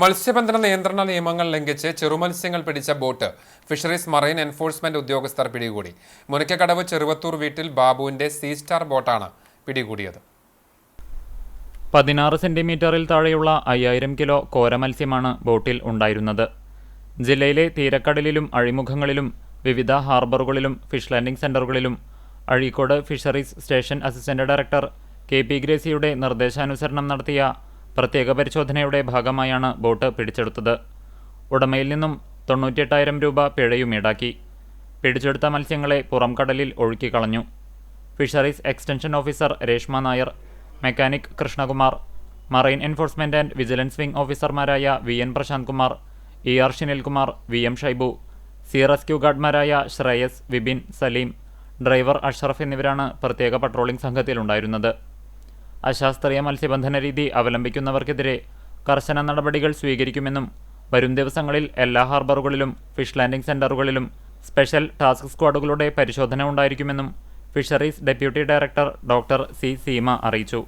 മത്സ്യബന്ധന നിയന്ത്രണ നിയമങ്ങൾ ലംഘിച്ച് ചെറുമത്സ്യങ്ങൾ പിടിച്ച ബോട്ട് ഫിഷറീസ് മറൈൻ എൻഫോഴ്സ്മെന്റ് ഉദ്യോഗസ്ഥർ പിടികൂടി. മുനക്കക്കടവ് ചെറുവത്തൂർ വീട്ടിൽ ബാബുവിന്റെ സീ സ്റ്റാർ ബോട്ടാണ് പിടികൂടിയത്. പതിനാറ് സെന്റിമീറ്ററിൽ താഴെയുള്ള അയ്യായിരം കിലോ കോരമത്സ്യമാണ് ബോട്ടിൽ ഉണ്ടായിരുന്നത്. ജില്ലയിലെ തീരക്കടലിലും അഴിമുഖങ്ങളിലും വിവിധ ഹാർബറുകളിലും fish landing സെന്ററുകളിലും Azhikode fisheries station assistant director K P ഗ്രേസിയുടെ നിർദ്ദേശാനുസരണം നടത്തിയ പ്രത്യേക പരിശോധനയുടെ ഭാഗമായാണ് ബോട്ട് പിടിച്ചെടുത്തത്. ഉടമയിൽ നിന്നും തൊണ്ണൂറ്റിയെട്ടായിരം രൂപ പിഴയും ഈടാക്കി. പിടിച്ചെടുത്ത മത്സ്യങ്ങളെ പുറം കടലിൽ ഒഴുക്കിക്കളഞ്ഞു fisheries extension officer Reshma Nair mechanic Krishnakumar marine enforcement and vigilance wing ഓഫീസർമാരായ V N Prashanth Kumar E R Shinilkumar V M Shaibu C rescue ഗാർഡ്മാരായ Shreyas Vibin Saleem driver Ashraf എന്നിവരാണ് പ്രത്യേക പട്രോളിംഗ് സംഘത്തിലുണ്ടായിരുന്നത്. അശാസ്ത്രീയ മത്സ്യബന്ധന രീതി അവലംബിക്കുന്നവർക്കെതിരെ കർശന നടപടികൾ സ്വീകരിക്കുമെന്നും വരും ദിവസങ്ങളിൽ എല്ലാ ഹാർബറുകളിലും ഫിഷ് ലാൻഡിംഗ് സെന്ററുകളിലും സ്പെഷ്യൽ ടാസ്ക് സ്ക്വാഡുകളുടെ പരിശോധന ഉണ്ടായിരിക്കുമെന്നും fisheries deputy director doctor C Seema അറിയിച്ചു.